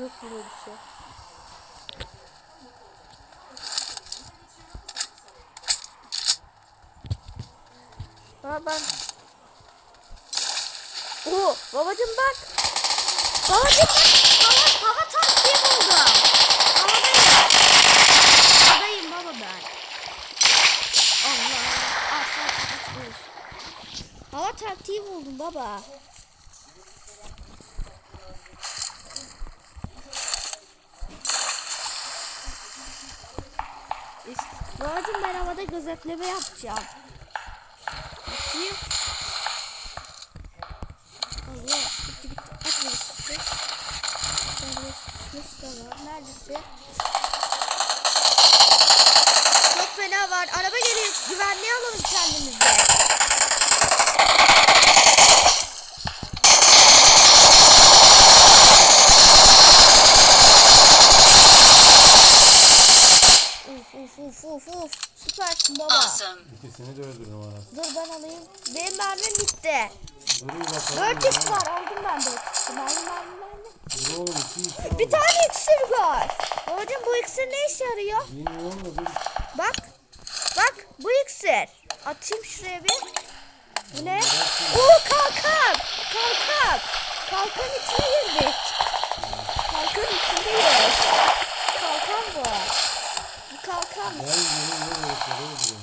Yok böyle bir şey. Aa ben... Oo babacım bak. Babacım bak. Hava, hava taktiğim oldu. Havadayım. Havadayım baba ben. Allah. Aç aç aç. aç. Hava taktiği buldum baba. İşte, babacım ben havada gözetleme yapacağım. Bakayım. Allah gitti gitti. Aç burası. Şöyle şurası da var. Neredesin? Çok fena var. Araba geliyor. Güvenliğe alalım kendimizi. Uf uf uf uf. Süpersin baba. Awesome. İkisini de öldürdüm arası. Dur ben alayım. Benim mermim bitti. Dur bakalım. 4 x var. Aldım ben 4 x. Mermi mermi mermi. Dur oğlum iki iki Bir tane iksir var. Babacım bu iksir ne işe yarıyor? Bilmiyorum da dur. Bak. Bak bu iksir. Atayım şuraya bir. Bu ne? Oo kalkan. Kalkan. Kalkan içine girdik. Kalkan içindeyiz. Kalkan bu. Bu kalkan. Gel benim ne böyle oluyor.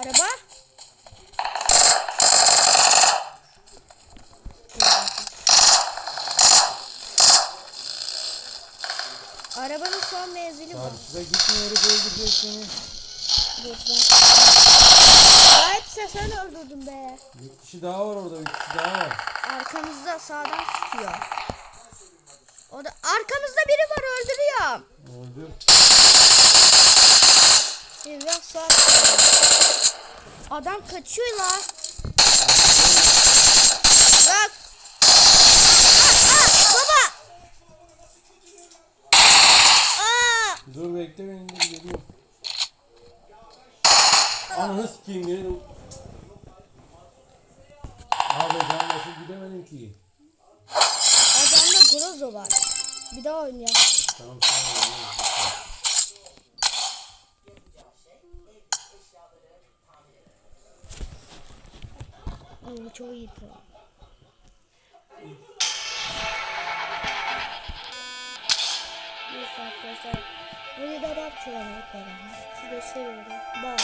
Araba. Arabanın son menzili bu. Karşıda gitme herif öldürecek seni. Dur ben. Aa, hepsi sen öldürdün be. Bir kişi daha var orada. Bir kişi daha var. Arkamızda sağdan sıkıyor. O da arkamızda biri var öldürüyor. Öldür. Adam kaçıyor lan. Bak. Aa, aa, baba. Aa. Dur bekle beni dur geliyor. Ananı sikeyim geri dur. Abi ben nasıl gidemedim ki? Adamda Grozo var. Bir daha oynayalım. Tamam tamam. Oo, çok iyi pro. Neyse arkadaşlar. Burayı da yapacağım. Size seviyorum. Bye.